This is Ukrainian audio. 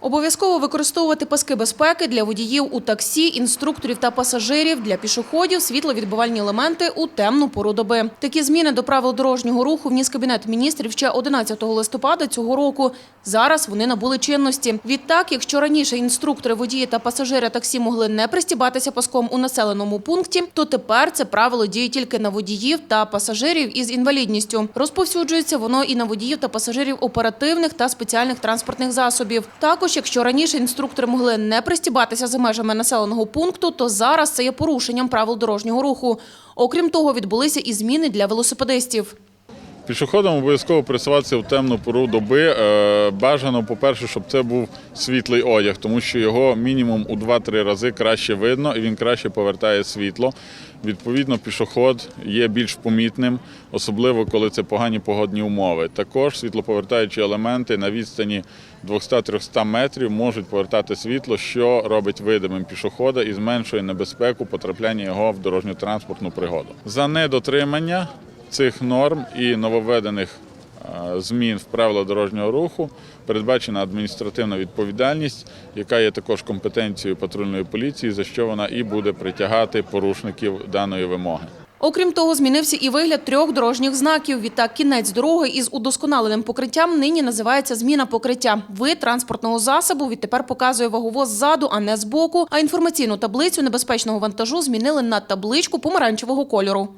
Обов'язково використовувати паски безпеки для водіїв у таксі, інструкторів та пасажирів, для пішоходів, світловідбивальні елементи у темну пору доби. Такі зміни до правил дорожнього руху вніс Кабінет міністрів ще 11 листопада цього року. Зараз вони набули чинності. Відтак, якщо раніше інструктори, водії та пасажири таксі могли не пристібатися паском у населеному пункті, то тепер це правило діє тільки на водіїв та пасажирів із інвалідністю. Розповсюджується воно і на водіїв та пасажирів оперативних та спеціальних транспортних засобів. Також, якщо раніше інструктори могли не пристібатися за межами населеного пункту, то зараз це є порушенням правил дорожнього руху. Окрім того, відбулися і зміни для велосипедистів. Пішоходам обов'язково пересуватися в темну пору доби. Е, Бажано, по-перше, щоб це був світлий одяг, тому що його мінімум у 2-3 рази краще видно і він краще повертає світло. Відповідно, пішоход є більш помітним, особливо коли це погані погодні умови. Також світлоповертаючі елементи на відстані 200-300 метрів можуть повертати світло, що робить видимим пішохода і зменшує небезпеку потрапляння його в дорожньо-транспортну пригоду. За недотримання цих норм і нововведених е, змін в правила дорожнього руху передбачена адміністративна відповідальність, яка є також компетенцією патрульної поліції, за що вона і буде притягати порушників даної вимоги. Окрім того, змінився і вигляд трьох дорожніх знаків. Відтак, кінець дороги із удосконаленим покриттям нині називається зміна покриття. Вид транспортного засобу відтепер показує ваговоз ззаду, а не збоку. А інформаційну таблицю небезпечного вантажу змінили на табличку помаранчевого кольору.